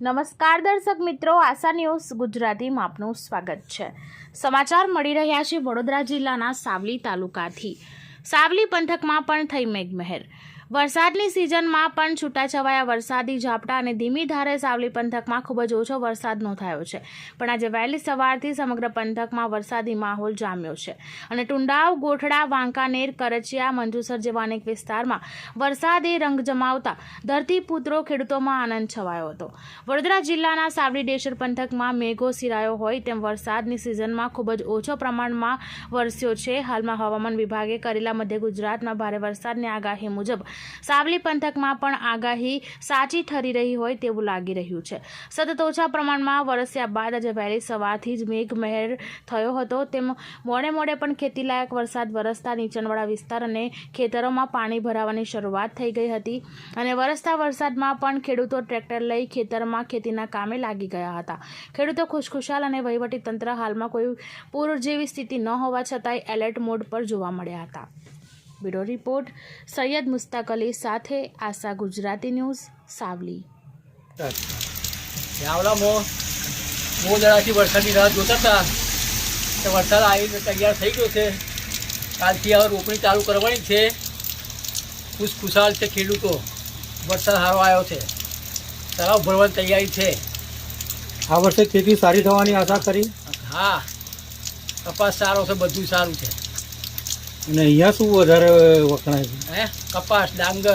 નમસ્કાર દર્શક મિત્રો, આશા ન્યૂઝ ગુજરાતીમાં આપનું સ્વાગત છે. સમાચાર મળી રહ્યા છે વડોદરા જિલ્લાના સાવલી તાલુકાથી. સાવલી પંથકમાં પણ થઈ મેઘમહેર. વરસાદની સિઝનમાં પણ છૂટાછવાયા વરસાદી ઝાપટા અને ધીમી ધારે સાવલી પંથકમાં ખૂબ જ ઓછો વરસાદ નોંધાયો છે. પણ આજે વહેલી સવારથી સમગ્ર પંથકમાં વરસાદી માહોલ જામ્યો છે. અને ટુંડાવ, ગોઠડા, વાંકાનેર, કરચિયા, મંજુસર જેવા અનેક વિસ્તારમાં વરસાદે રંગ જમાવતા ધરતીપુત્રો ખેડૂતોમાં આનંદ છવાયો હતો. વડોદરા જિલ્લાના સાવલી ડેશર પંથકમાં મેઘો સિરાયો હોય તેમ વરસાદની સિઝનમાં ખૂબ જ ઓછો પ્રમાણમાં વરસ્યો છે. હાલમાં હવામાન વિભાગે કરેલા મધ્ય ગુજરાતમાં ભારે વરસાદની આગાહી મુજબ સાવલી પંથકમાં પણ આગાહી સાચી ઠરી રહી હોય તેવું લાગી રહ્યું છે. સતત ઓછા પ્રમાણમાં વરસ્યા બાદ આજે વહેલી સવારથી જ મેઘમહેર થયો હતો. તેમ મોડે મોડે પણ ખેતીલાયક વરસાદ વરસતા નીચાણવાળા વિસ્તાર અને ખેતરોમાં પાણી ભરાવાની શરૂઆત થઈ ગઈ હતી અને વરસતા વરસાદમાં પણ ખેડૂતો ટ્રેક્ટર લઈ ખેતરમાં ખેતીના કામે લાગી ગયા હતા. ખેડૂતો ખુશખુશાલ અને વહીવટી તંત્ર હાલમાં કોઈ પૂર જેવી સ્થિતિ ન હોવા છતાંય એલર્ટ મોડ પર જોવા મળ્યા હતા. બ્યુરો રિપોર્ટ સૈયદ મુસ્તાક અલી સાથે આશા ગુજરાતી ન્યૂઝ સાવલી. ગામડામાં બહુ દડાથી વરસાદની રાહ જોતા હતા. તો વરસાદ આવીને તૈયાર થઈ ગયો છે. કાલથી હવે રોપણી ચાલુ કરવાની છે. ખુશ ખુશાલ છે ખેડૂતો. વરસાદ સારો આવ્યો છે. તળાવ ભરવાની તૈયારી છે. આ વર્ષે ખેતી સારી થવાની આશા કરી? હા. કપાસ સારો છે બધું સારું છે. અને અહીંયા શું વધારે વખણાય છે? હે? કપાસ ડાંગર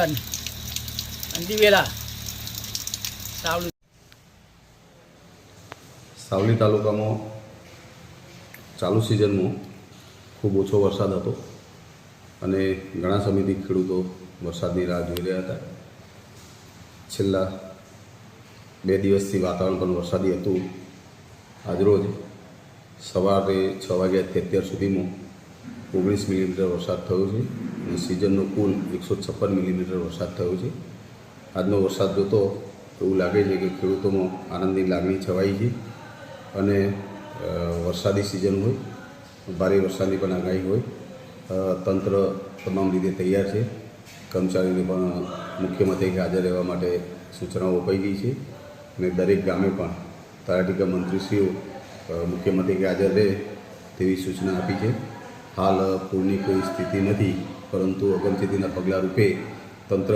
અંદીવેલા સાવલી. સાવલી તાલુકામાં ચાલુ સિઝનમાં ખૂબ ઓછો વરસાદ હતો અને ઘણા સમયથી ખેડૂતો વરસાદની રાહ જોઈ રહ્યા હતા. છેલ્લા બે દિવસથી વાતાવરણ પણ વરસાદી હતું. આજરોજ સવારે છ વાગ્યાથી અત્યાર સુધીમાં ઓગણીસ મિલીમીટર વરસાદ થયો છે અને સિઝનનો કુલ એકસો છપ્પન મિલીમીટર વરસાદ થયો છે. આજનો વરસાદ જોતો એવું લાગે છે કે ખેડૂતોમાં આનંદની લાગણી છવાઈ છે અને વરસાદી સિઝન હોય, ભારે વરસાદની પણ આગાહી હોય. તંત્ર તમામ રીતે તૈયાર છે. કર્મચારીને પણ મુખ્ય મથકે હાજર રહેવા માટે સૂચનાઓ અપાઈ ગઈ છે અને દરેક ગામે પણ તલાટીકા મંત્રીશ્રીઓ મુખ્ય મથકે હાજર રહે તેવી સૂચના આપી છે. હાલ પૂરની કોઈ સ્થિતિ નથી પરંતુ અગમચેતીના પગલાં રૂપે તંત્ર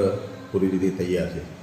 પૂરી રીતે તૈયાર છે.